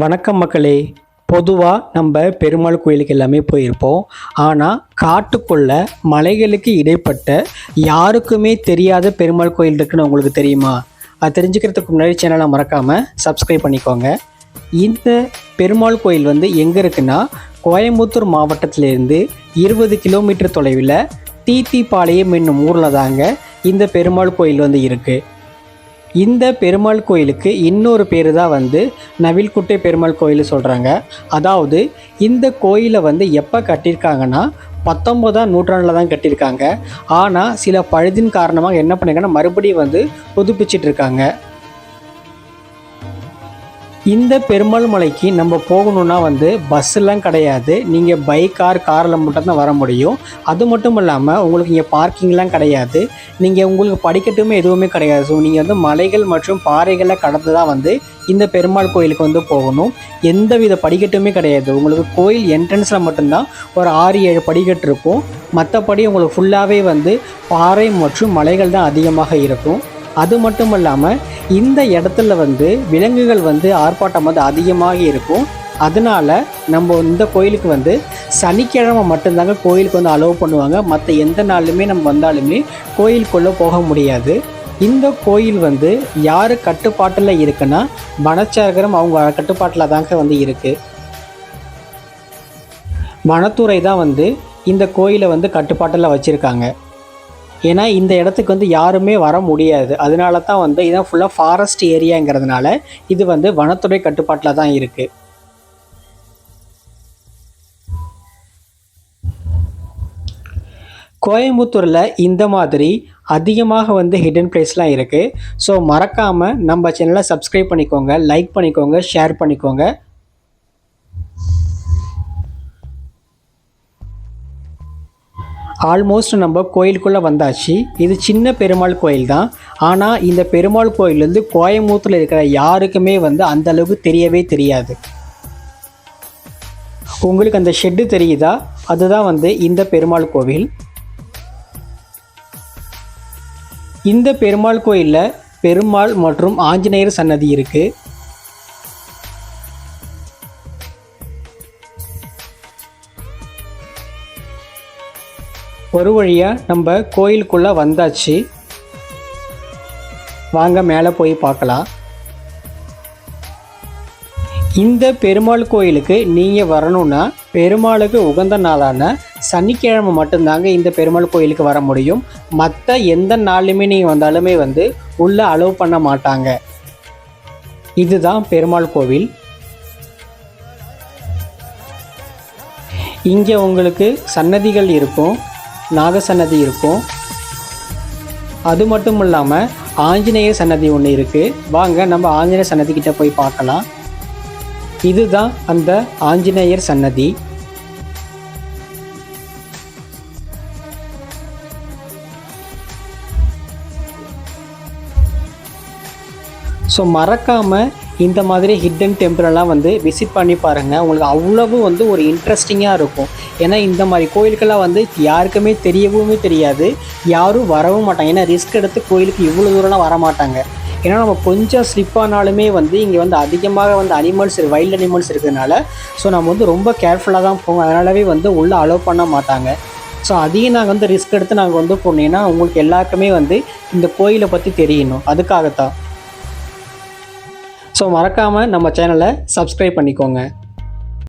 வணக்கம் மக்களே. பொதுவாக நம்ம பெருமாள் கோயிலுக்கு எல்லாமே போயிருப்போம். ஆனால் காட்டுக்குள்ள மலைகளுக்கு இடைப்பட்ட யாருக்குமே தெரியாத பெருமாள் கோயில் இருக்குன்னு உங்களுக்கு தெரியுமா? அது தெரிஞ்சுக்கிறதுக்கு முன்னாடி சேனலை மறக்காமல் சப்ஸ்கிரைப் பண்ணிக்கோங்க. இந்த பெருமாள் கோயில் வந்து எங்கே இருக்குன்னா கோயம்புத்தூர் மாவட்டத்திலேருந்து இருபது கிலோமீட்டர் தொலைவில் தீத்திப்பாளையம் என்னும் ஊரில் தாங்க இந்த பெருமாள் கோயில் வந்து இருக்குது இந்த பெருமாள் கோயிலுக்கு இன்னொரு பேர் தான் வந்து நவில்குட்டை பெருமாள் கோயில் சொல்கிறாங்க அதாவது இந்த கோயிலை வந்து எப்போ கட்டியிருக்காங்கன்னா பத்தொன்பதாம் நூற்றாண்டில் தான் கட்டியிருக்காங்க. ஆனால் சில பழுதின் காரணமாக என்ன பண்ணியிருக்காங்கன்னா மறுபடியும் வந்து புதுப்பிச்சிட்டு இருக்காங்க. இந்த பெருமாள் மலைக்கு நம்ம போகணுன்னா வந்து பஸ்ஸெல்லாம் கிடையாது. நீங்கள் பைக் கார் காரில் மட்டும்தான் வர முடியும். அது மட்டும் இல்லாமல் உங்களுக்கு இங்கே பார்க்கிங்லாம் கிடையாது. நீங்கள் உங்களுக்கு படிக்கட்டுமே எதுவுமே கிடையாது. ஸோ நீங்கள் வந்து மலைகள் மற்றும் பாறைகளை கடந்து தான் வந்து இந்த பெருமாள் கோயிலுக்கு வந்து போகணும். எந்த வித படிக்கட்டுமே கிடையாது. உங்களுக்கு கோயில் என்ட்ரன்ஸில் மட்டும்தான் ஒரு ஆறு ஏழு படிக்கட்டு இருக்கும். மற்றபடி உங்களுக்கு ஃபுல்லாகவே வந்து பாறை மற்றும் மலைகள் தான் அதிகமாக இருக்கும். அது மட்டும் இல்லாமல் இந்த இடத்துல வந்து விலங்குகள் வந்து ஆர்ப்பாட்டம் வந்து அதிகமாக இருக்கும். அதனால நம்ம இந்த கோயிலுக்கு வந்து சனிக்கிழமை மட்டும்தாங்க கோயிலுக்கு வந்து அலோவ் பண்ணுவாங்க. மற்ற எந்த நாளுமே நம்ம வந்தாலுமே கோயிலுக்குள்ளே போக முடியாது. இந்த கோயில் வந்து யார் கட்டுப்பாட்டில் இருக்குன்னா வனச்சரகரம் அவங்க கட்டுப்பாட்டில் தாங்க வந்து இருக்குது வனத்துறை தான் வந்து இந்த கோயிலை வந்து கட்டுப்பாட்டில் வச்சுருக்காங்க. ஏன்னா இந்த இடத்துக்கு வந்து யாருமே வர முடியாது. அதனால தான் வந்து இதான் ஃபுல்லாக ஃபாரஸ்ட் ஏரியாங்கிறதுனால இது வந்து வனத்துறை கட்டுப்பாட்டில் தான் இருக்குது கோயம்புத்தூரில் இந்த மாதிரி அதிகமாக வந்து ஹிடன் பிளேஸ்லாம் இருக்குது ஸோ மறக்காமல் நம்ம சேனலை சப்ஸ்கிரைப் பண்ணிக்கோங்க லைக் பண்ணிக்கோங்க ஷேர் பண்ணிக்கோங்க. ஆல்மோஸ்ட் நம்ம கோயிலுக்குள்ளே வந்தாச்சு. இது சின்ன பெருமாள் கோயில் தான் ஆனால் இந்த பெருமாள் கோயில் வந்து கோயம்புத்தூரில் இருக்கிற யாருக்குமே வந்து அந்த அளவுக்கு தெரியவே தெரியாது. உங்களுக்கு அந்த ஷெட்டு தெரியுதா? அதுதான் வந்து இந்த பெருமாள் கோவில். இந்த பெருமாள் கோயிலில் பெருமாள் மற்றும் ஆஞ்சநேயர் சன்னதி இருக்குது ஒரு வழியாக நம்ம கோயிலுக்குள்ளே வந்தாச்சு. வாங்க மேலே போய் பார்க்கலாம். இந்த பெருமாள் கோயிலுக்கு நீங்கள் வரணும்னா பெருமாளுக்கு உகந்த நாளான சனிக்கிழமை மட்டும்தாங்க இந்த பெருமாள் கோயிலுக்கு வர முடியும். மற்ற எந்த நாளுமே நீங்கள் வந்தாலுமே வந்து உள்ளே அலோவ் பண்ண மாட்டாங்க. இதுதான் பெருமாள் கோவில். இங்கே உங்களுக்கு சன்னதிகள் இருக்கும். நாகசன்னதி இருக்கும். அது மட்டும் இல்லாமல் ஆஞ்சநேயர் சன்னதி ஒன்று இருக்குது வாங்க நம்ம ஆஞ்சநேயர் சன்னதி கிட்ட போய் பார்க்கலாம். இதுதான் அந்த ஆஞ்சநேயர் சன்னதி. ஸோ மறக்காமல் இந்த மாதிரி ஹிட்டன் டெம்பிளெல்லாம் வந்து விசிட் பண்ணி பாருங்கள் உங்களுக்கு அவ்வளவு வந்து ஒரு இன்ட்ரெஸ்டிங்காக இருக்கும். ஏன்னா இந்த மாதிரி கோயிலுக்கெல்லாம் வந்து யாருக்குமே தெரியவுமே தெரியாது. யாரும் வரவும் மாட்டாங்க. ஏன்னா ரிஸ்க் எடுத்து கோயிலுக்கு இவ்வளோ தூரம்லாம் வர மாட்டாங்க ஏன்னா நம்ம கொஞ்சம் ஸ்லிப் ஆனாலுமே வந்து இங்கே வந்து அதிகமாக வந்து அனிமல்ஸ் வைல்ட் அனிமல்ஸ் இருக்கிறதுனால ஸோ நம்ம வந்து ரொம்ப கேர்ஃபுல்லாக தான் போவோம். அதனாலவே வந்து உள்ளே அலோவ் பண்ண மாட்டாங்க. ஸோ அதையும் நாங்கள் வந்து ரிஸ்க் எடுத்து நாங்கள் வந்து போனீங்கன்னா உங்களுக்கு எல்லாருக்குமே வந்து இந்த கோயிலை பற்றி தெரியணும். அதுக்காகத்தான். ஸோ மறக்காமல் நம்ம சேனலை சப்ஸ்கிரைப் பண்ணிக்கோங்க.